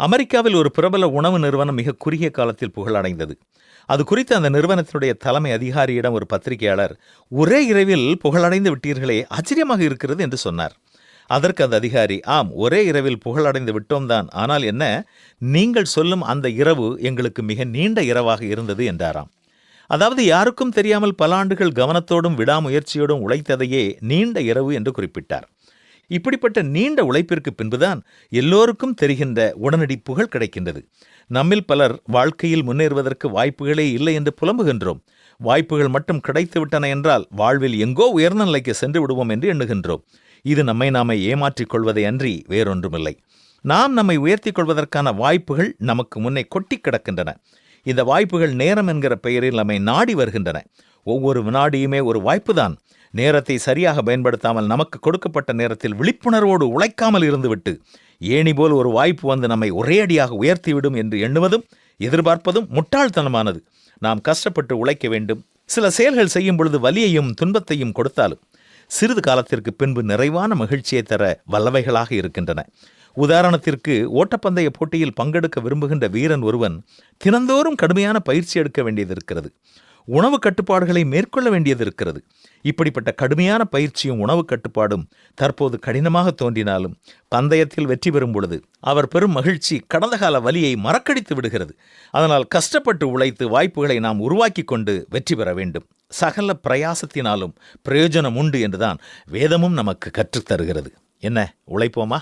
அமெரிக்காவில் ஒரு பிரபல உணவு நிறுவனம் மிக குறுகிய காலத்தில் புகழடைந்தது. அது குறித்து அந்த நிறுவனத்தினுடைய தலைமை அதிகாரியிடம் ஒரு பத்திரிகையாளர் ஒரே இரவில் புகழடைந்து விட்டீர்களே ஆச்சரியமாக இருக்கிறது என்று சொன்னார். அதற்கு அந்த அதிகாரி ஆம் ஒரே இரவில் புகழடைந்து விட்டோம்தான் ஆனால் என்ன நீங்கள் சொல்லும் அந்த இரவு எங்களுக்கு மிக நீண்ட இரவாக இருந்தது என்றாராம். அதாவது யாருக்கும் தெரியாமல் பல ஆண்டுகள் கவனத்தோடும் விடாமுயற்சியோடும் உழைத்ததையே நீண்ட இரவு என்று குறிப்பிட்டார். இப்படிப்பட்ட நீண்ட உழைப்பிற்கு பின்புதான் எல்லோருக்கும் தெரிகின்ற உடனடி புகழ் கிடைக்கின்றது. நம்மில் பலர் வாழ்க்கையில் முன்னேறுவதற்கு வாய்ப்புகளே இல்லை என்று புலம்புகின்றோம். வாய்ப்புகள் மட்டும் கிடைத்துவிட்டன என்றால் வாழ்வில் எங்கோ உயர்ந்த நிலைக்கு சென்று விடுவோம் என்று எண்ணுகின்றோம். இது நம்மை நாமே ஏமாற்றிக் கொள்வதை அன்றி வேறொன்றுமில்லை. நாம் நம்மை உயர்த்தி கொள்வதற்கான வாய்ப்புகள் நமக்கு முன்னே கொட்டி கிடக்கின்றன. இந்த வாய்ப்புகள் நேரம் என்கிற பெயரில் நம்மை நாடி வருகின்றன. ஒவ்வொரு வினாடியுமே ஒரு வாய்ப்புதான். நேரத்தை சரியாக பயன்படுத்தாமல் நமக்கு கொடுக்கப்பட்ட நேரத்தில் விழிப்புணர்வோடு உழைக்காமல் இருந்துவிட்டு ஏணி போல் ஒரு வாய்ப்பு வந்து நம்மை ஒரே அடியாக உயர்த்திவிடும் என்று எண்ணுவதும் எதிர்பார்ப்பதும் முட்டாள்தனமானது. நாம் கஷ்டப்பட்டு உழைக்க வேண்டும். சில செயல்கள் செய்யும் பொழுது வலியையும் துன்பத்தையும் கொடுத்தாலும் சிறிது காலத்திற்கு பின்பு நிறைவான மகிழ்ச்சியை தர வல்லவைகளாக இருக்கின்றன. உதாரணத்திற்கு ஓட்டப்பந்தய போட்டியில் பங்கெடுக்க விரும்புகின்ற வீரன் ஒருவன் தினந்தோறும் கடுமையான பயிற்சி எடுக்க வேண்டியது இருக்கிறது. உணவு கட்டுப்பாடுகளை மேற்கொள்ள வேண்டியது இருக்கிறது. இப்படிப்பட்ட கடுமையான பயிற்சியும் உணவு கட்டுப்பாடும் தற்போது கடினமாக தோன்றினாலும் பந்தயத்தில் வெற்றி பெறும் பொழுது அவர் பெரும் மகிழ்ச்சி கடந்த கால வலியை மறக்கடித்து விடுகிறது. அதனால் கஷ்டப்பட்டு உழைத்து வாய்ப்புகளை நாம் உருவாக்கி கொண்டு வெற்றி பெற வேண்டும். சகல பிரயாசத்தினாலும் பிரயோஜனம் உண்டு என்றுதான் வேதமும் நமக்கு கற்றுத் தருகிறது என்ன உழைப்போமா?